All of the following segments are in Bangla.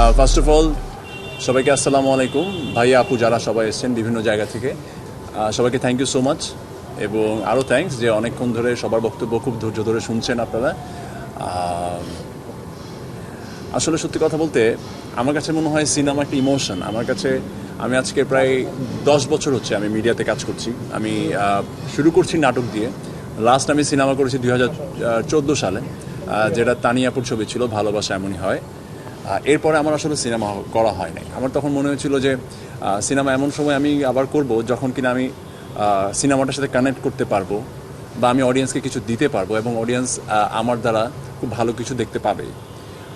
ফার্স্ট অফ অল সবাইকে আসসালামু আলাইকুম। ভাইয়া, আপু, যারা সবাই এসেছেন বিভিন্ন জায়গা থেকে সবাইকে থ্যাংক ইউ সো মাচ এবং আরও থ্যাঙ্কস যে অনেকক্ষণ ধরে সবার বক্তব্য খুব ধৈর্য ধরে শুনছেন আপনারা। আসলে সত্যি কথা বলতে, আমার কাছে মনে হয় সিনেমা একটা ইমোশন আমার কাছে, আমি আজকে প্রায় দশ বছর হচ্ছে আমি মিডিয়াতে কাজ করছি। আমি শুরু করছি নাটক দিয়ে। লাস্ট আমি সিনেমা করেছি দুই হাজার চোদ্দ সালে। যেটা তানিয়াপুর ছবি ছিল, ভালোবাসা এমনই হয়। এরপরে আমার আসলে সিনেমা করা হয় নাই আমার তখন মনে হয়েছিল যে সিনেমা এমন সময় আমি আবার করব যখন কিনা আমি সিনেমাটার সাথে কানেক্ট করতে পারব বা আমি অডিয়েন্সকে কিছু দিতে পারব এবং অডিয়েন্স আমার দ্বারা খুব ভালো কিছু দেখতে পাবে।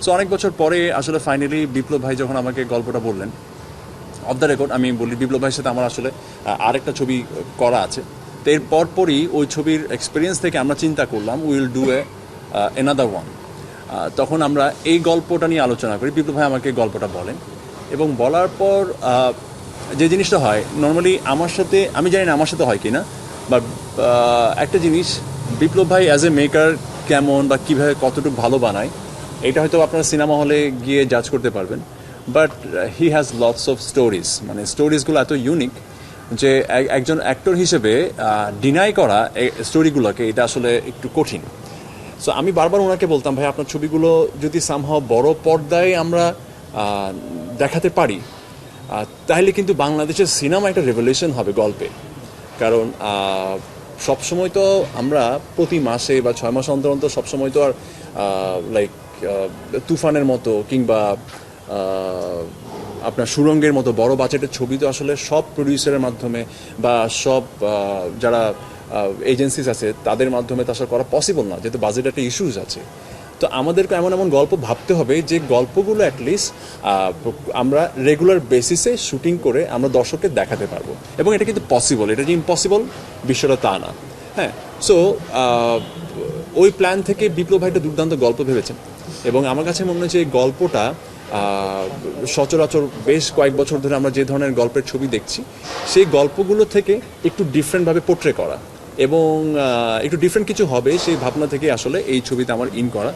সো অনেক বছর পরে আসলে ফাইনালি বিপ্লব ভাই যখন আমাকে গল্পটা বললেন অফ দ্য রেকর্ড আমি বলি বিপ্লব ভাইয়ের সাথে আমার আসলে আরেকটা ছবি করা আছে। তো এর পরপরই ওই ছবির এক্সপিরিয়েন্স থেকে আমরা চিন্তা করলাম will do a another one তখন আমরা এই গল্পটা নিয়ে আলোচনা করি। বিপ্লব ভাই আমাকে গল্পটা বলেন। এবং বলার পর যে জিনিসটা হয় নর্মালি আমার সাথে, আমি জানি না আমার সাথে হয় কি না বা একটা জিনিস, বিপ্লব ভাই অ্যাজ এ মেকার কেমন বা কীভাবে কতটুকু ভালো বানায়, এটা হয়তো আপনারা সিনেমা হলে গিয়ে জাজ করতে পারবেন। But he has lots of stories মানে স্টোরিজগুলো এত ইউনিক যে এক- একজন অ্যাক্টর হিসেবে ডিনাই করা স্টোরিগুলোকে এটা আসলে একটু কঠিন। সো আমি বারবার ওনাকে বলতাম, ভাই, আপনার ছবিগুলো যদি সামহাও বড় পর্দায় আমরা দেখাতে পারি তাহলে কিন্তু বাংলাদেশের সিনেমা একটা রেভলিউশন হবে গল্পে। কারণ সবসময় তো আমরা প্রতি মাসে বা ছয় মাস অন্তর অন্তর সবসময় তো আর লাইক তুফানের মতো কিংবা আপনার সুরঙ্গের মতো বড় বাজেটের ছবি তো আসলে সব প্রডিউসারের মাধ্যমে বা সব যারা এজেন্সিস আছে, তাদের মাধ্যমে তো আসলে করা পসিবল না, যেহেতু বাজেট একটা ইস্যুস আছে। তো আমাদেরকে এমন এমন গল্প ভাবতে হবে যে গল্পগুলো অ্যাটলিস্ট আমরা রেগুলার বেসিসে শুটিং করে আমরা দর্শককে দেখাতে পারব। এবং এটা কিন্তু পসিবল এটা যে ইম্পসিবল বিশ্বটা তা না। হ্যাঁ সো ওই প্ল্যান থেকে বিপ্লব ভাই একটা দুর্দান্ত গল্প ভেবেছেন। এবং আমার কাছে মনে হচ্ছে এই গল্পটা সচরাচর বেশ কয়েক বছর ধরে আমরা যে ধরনের গল্পের ছবি দেখছি, সেই গল্পগুলো থেকে একটু ডিফারেন্টভাবে পোট্রে করা। এবং একটু ডিফারেন্ট কিছু হবে সেই ভাবনা থেকে আসলে এই ছবিতে আমার ইন করা।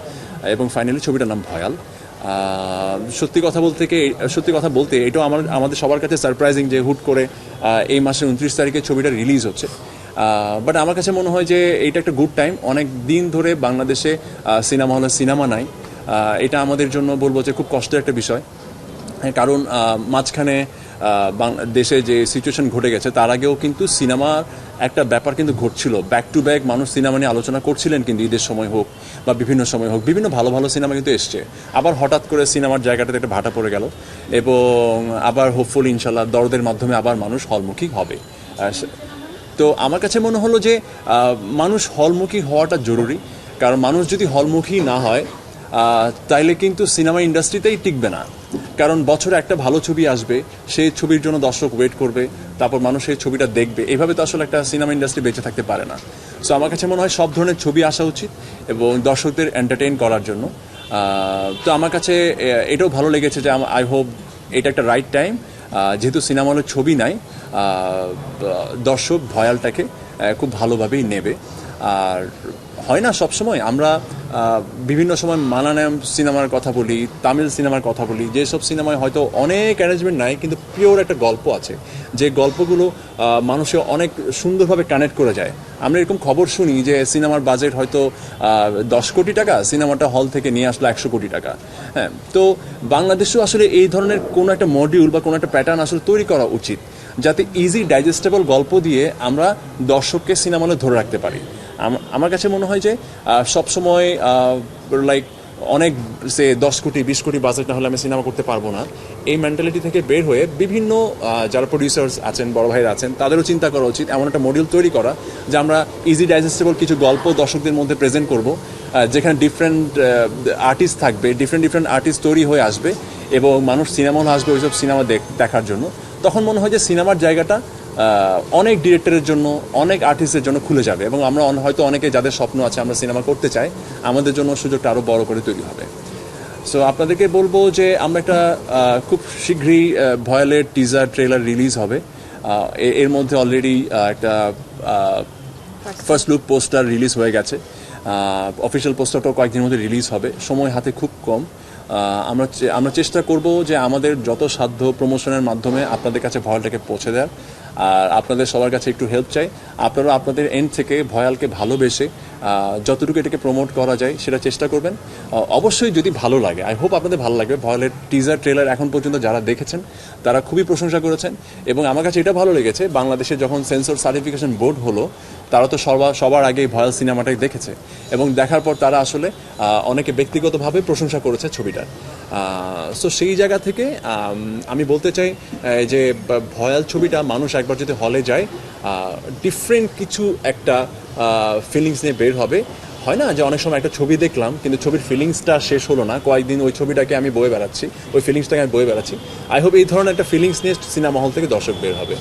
এবং ফাইনালি ছবিটার নাম ভয়াল। সত্যি কথা বলতে কি সত্যি কথা বলতে এটাও আমার আমাদের সবার কাছে সারপ্রাইজিং যে হুট করে এই মাসের উনত্রিশ তারিখে ছবিটা রিলিজ হচ্ছে। বাট আমার কাছে মনে হয় যে এইটা একটা গুড টাইম অনেক দিন ধরে বাংলাদেশে সিনেমা হলে সিনেমা নাই। এটা আমাদের জন্য বলব যে খুব কষ্টের একটা বিষয়। হ্যাঁ, কারণ মাঝখানে দেশে যে সিচুয়েশন ঘটে গেছে তার আগেও কিন্তু সিনেমার একটা ব্যাপার কিন্তু ঘটছিল। ব্যাক টু ব্যাক মানুষ সিনেমা নিয়ে আলোচনা করছিলেন কিন্তু ঈদের সময় হোক বা বিভিন্ন সময় হোক, বিভিন্ন ভালো ভালো সিনেমা কিন্তু এসছে। আবার হঠাৎ করে সিনেমার জায়গাটাতে একটা ভাটা পড়ে গেল এবং আবার হোপফুল ইনশাল্লাহ দরদের মাধ্যমে আবার মানুষ হলমুখী হবে। তো আমার কাছে মনে হলো যে মানুষ হলমুখী হওয়াটা জরুরি। কারণ মানুষ যদি হলমুখী না হয় তাইলে কিন্তু সিনেমা ইন্ডাস্ট্রিতেই টিকবে না। কারণ বছরে একটা ভালো ছবি আসবে, সেই ছবির জন্য দর্শক ওয়েট করবে, তারপর মানুষ সেই ছবিটা দেখবে। এভাবে তো আসলে একটা সিনেমা ইন্ডাস্ট্রি বেঁচে থাকতে পারে না। সো আমার কাছে মনে হয় সব ধরনের ছবি আসা উচিত এবং দর্শকদের এন্টারটেইন করার জন্য। তো আমার কাছে এটাও ভালো লেগেছে যে আই হোপ এটা একটা রাইট টাইম যেহেতু সিনেমা হলের ছবি নাই দর্শক ভয়ালটাকে খুব ভালোভাবেই নেবে। আর হয় না সবসময়। আমরা বিভিন্ন সময় মালায়ালাম সিনেমার কথা বলি, তামিল সিনেমার কথা বলি, যেসব সিনেমায় হয়তো অনেক অ্যারেঞ্জমেন্ট নাই, কিন্তু পিওর একটা গল্প আছে। যে গল্পগুলো মানুষে অনেক সুন্দরভাবে কানেক্ট করে যায়। আমরা এরকম খবর শুনি যে সিনেমার বাজেট হয়তো দশ কোটি টাকা, সিনেমাটা হল থেকে নিয়ে আসলো একশো কোটি টাকা। হ্যাঁ তো বাংলাদেশেও আসলে এই ধরনের কোনো একটা মডিউল বা কোনো একটা প্যাটার্ন আসলে তৈরি করা উচিত, যাতে ইজি ডাইজেস্টেবল গল্প দিয়ে আমরা দর্শককে সিনেমা হলে ধরে রাখতে পারি। আমার কাছে মনে হয় যে সবসময় লাইক অনেক, সে দশ কোটি, বিশ কোটি বাজেট না হলে আমি সিনেমা করতে পারব না। এই মেন্টালিটি থেকে বের হয়ে বিভিন্ন যারা প্রডিউসার্স আছেন, বড় ভাইরা আছেন, তাদেরও চিন্তা করা উচিত এমন একটা মডিউল তৈরি করা যে আমরা ইজি ডাইজেস্টেবল কিছু গল্প দর্শকদের মধ্যে প্রেজেন্ট করব যেখানে ডিফারেন্ট আর্টিস্ট থাকবে ডিফারেন্ট ডিফারেন্ট আর্টিস্ট তৈরি হয়ে আসবে এবং মানুষ সিনেমা আসবে ওইসব সিনেমা দেখার জন্য। তখন মনে হয় যে সিনেমার জায়গাটা অনেক ডিরেক্টরের জন্য, অনেক আর্টিস্টের জন্য খুলে যাবে এবং আমরা হয়তো অনেকে যাদের স্বপ্ন আছে আমরা সিনেমা করতে চাই, আমাদের জন্য সুযোগটা আরও বড় করে তৈরি হবে। সো আপনাদেরকে বলব যে আমরা একটা খুব শীঘ্রই ভয়ালের টিজার ট্রেলার রিলিজ হবে। এর মধ্যে অলরেডি একটা ফার্স্ট লুক পোস্টার রিলিজ হয়ে গেছে। অফিসিয়াল পোস্টারটাও কয়েকদিনের মধ্যে রিলিজ হবে। সময় হাতে খুব কম। আমরা আমরা চেষ্টা করব যে আমাদের যত সাধ্য প্রমোশনের মাধ্যমে আপনাদের কাছে ভয়ালটাকে পৌঁছে দেওয়ার। আর আপনাদের সবার কাছে একটু হেল্প চাই। আপনারা আপনাদের এন্ড থেকে ভয়ালকে ভালোবেসে যতটুকু এটাকে প্রমোট করা যায় সেটা চেষ্টা করবেন। অবশ্যই যদি ভালো লাগে আই হোপ আপনাদের ভালো লাগবে। ভয়ালের টিজার ট্রেলার এখন পর্যন্ত যারা দেখেছেন, তারা খুবই প্রশংসা করেছেন। এবং আমার কাছে এটা ভালো লেগেছে, বাংলাদেশে যখন সেন্সর সার্টিফিকেশন বোর্ড হলো, তারা তো সবার সবার আগেই ভয়াল সিনেমাটাই দেখেছে। এবং দেখার পর তারা আসলে অনেকে ব্যক্তিগতভাবে প্রশংসা করেছে ছবিটার। সো সেই জায়গা থেকে, আমি বলতে চাই যে ভয়াল ছবিটা মানুষ একবার যদি হলে যায় ডিফারেন্ট কিছু একটা ফিলিংস নিয়ে বের হবে। হয় না যে অনেক সময় একটা ছবি দেখলাম, কিন্তু ছবির ফিলিংসটা শেষ হলো না, কয়েকদিন ওই ছবিটাকে আমি বয়ে বেড়াচ্ছি, ওই ফিলিংসটাকে আমি বয়ে বেড়াচ্ছি। আই হোপ এই ধরনের একটা ফিলিংস নিয়ে সিনেমা হল থেকে দর্শক বের হবে।